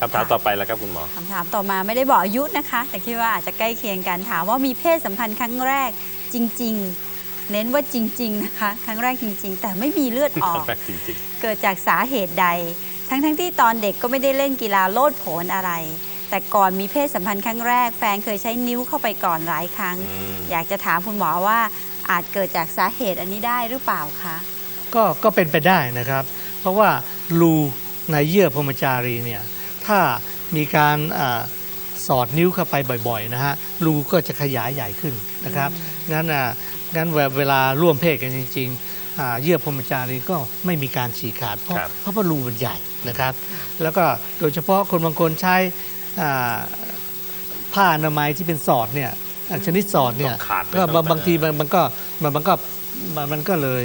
คำถามต่อไปแล้วครับคุณหมอ คำถามต่อมาไม่ได้บอกอายุนะคะ แต่คิดว่าอาจจะใกล้เคียงกันถามว่ามีเพศสัมพันธ์ครั้งแรกจริง ๆ เน้นว่าจริง ๆ นะคะ ครั้งแรกจริง ๆ แต่ไม่มีเลือดออก แปลกจริงเกิดจากสาเหตุใด ทั้งๆที่ตอนเด็กก็ไม่ได้เล่นกีฬาโลดโผนอะไร แต่ก่อนมีเพศสัมพันธ์ครั้งแรกแฟนเคยใช้นิ้วเข้าไปก่อนหลายครั้งอืมอยากจะถามคุณหมอว่าอาจเกิดจากสาเหตุอันนี้ได้หรือเปล่าคะ ก็ก็เป็นไปได้นะครับ เพราะว่ารูในเยื่อพรหมจารีเนี่ย ถ้ามีการอาสอดนิ้วเข้าไปบ่อยๆนะฮะรูก็จะขยายใหญ่ขึ้นนะครับงั้นอะงั้นเวเวลาร่วมเพศกันจริงๆอ่าเยื่อพรหมจารีก็ไม่มีการฉีกขาดเพราะครับเพราะว่ารูมันใหญ่นะครับ แล้วก็โดยเฉพาะคนบางคนใช้อ่าผ้าอนามัยที่เป็นสอดเนี่ยอะชนิดสอดเนี่ยต้องขาดไปก็ต้องบางทีมันมันก็มันมันก็มันมันก็เลย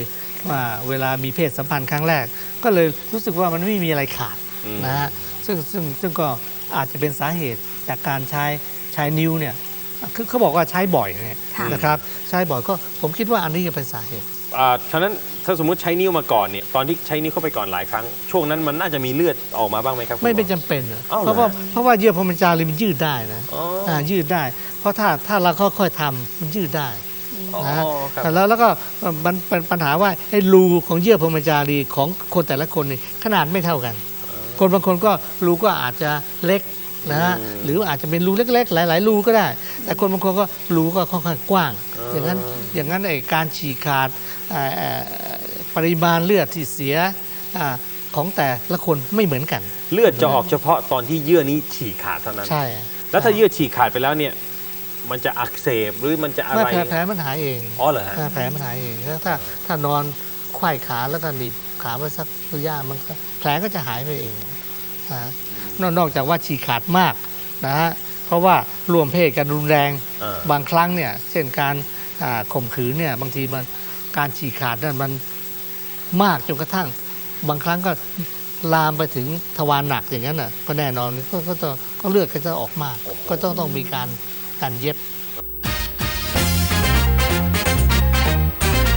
ว่าเวลามีเพศสัมพันธ์ครั้งแรก ก็เลยรู้สึกว่ามันไม่มีอะไรขาดอืมนะฮะ ซึ่งซึ่งซึ่งก็อาจจะเป็นสาเหตุจากการใช้ใช้นิ้วเนี่ยคือเขาบอกว่าใช้บ่อยเนี่ยค่ะนะครับใช้บ่อยก็ผมคิดว่าอันนี้จะเป็นสาเหตุอ่าฉะนั้นถ้าสมมติใช้นิ้วมาก่อนเนี่ยตอนที่ใช้นิ้วเข้าไปก่อนหลายครั้ง ช่วงนั้นมันน่าจะมีเลือดออกมาบ้างไหมครับคุณหไม่อเป็นจำเป็นอะอ้าวเหรอเพราะว่าเพราะว่าเยื่อพรหมจารีมันยืดได้นะอ๋ออายืดได้ เพราะถ้าถ้าเราค่อยๆทำมันยืดได้อ๋อนะฮะครับแต่แล้วแล้วก็มันเป็นปัญหาว่าไอ้รูของเยื่อพรหมจารีของคนแต่ละคนนี่ขนาดไม่เท่ากัน คนบางคนก็รูก็อาจจะเล็กนะฮะอืมหรืออาจจะเป็นรูเล็ก ๆ หลาย ๆ รูก็ได้ แต่คนบางคนก็รูก็ค่อนข้างกว้างอ๋อออย่างนั้นอย่างนั้นไอ้การฉีกขาดเอ่อเอ่อปริมาณเลือดที่เสียอ่าของแต่ละคนไม่เหมือนกัน เลือดจะออกเฉพาะตอนที่เยื่อนี้ฉีกขาดเท่านั้นใช่แล้วถ้าเยื่อฉีกขาดไปแล้วเนี่ยมันจะอักเสบหรือมันจะอะไรไม่แผลแผลมันหายเองอ๋อเหรอฮะถ้าแผลมันหายเองแล้วถ้าถ้านอนไขว้ขาแล้วก็หนีบ ขาไปสักระยะมันก็แผลก็จะหายไปเองนะฮะนอกนอกจากว่าฉีกขาดมากนะฮะเพราะว่าร่วมเพศกันรุนแรงอ่าบางครั้งเนี่ย เช่นการอ่าข่มขืนเนี่ย บางทีมันการฉีกขาดนั่นมันมากจนกระทั่ง บางครั้งก็ลามไปถึงทวารหนักอย่างนั้นน่ะก็แน่นอนก็ก็ต้องก็เลือดก็จะออกมาก ก็ต้องต้องมีการการเย็บ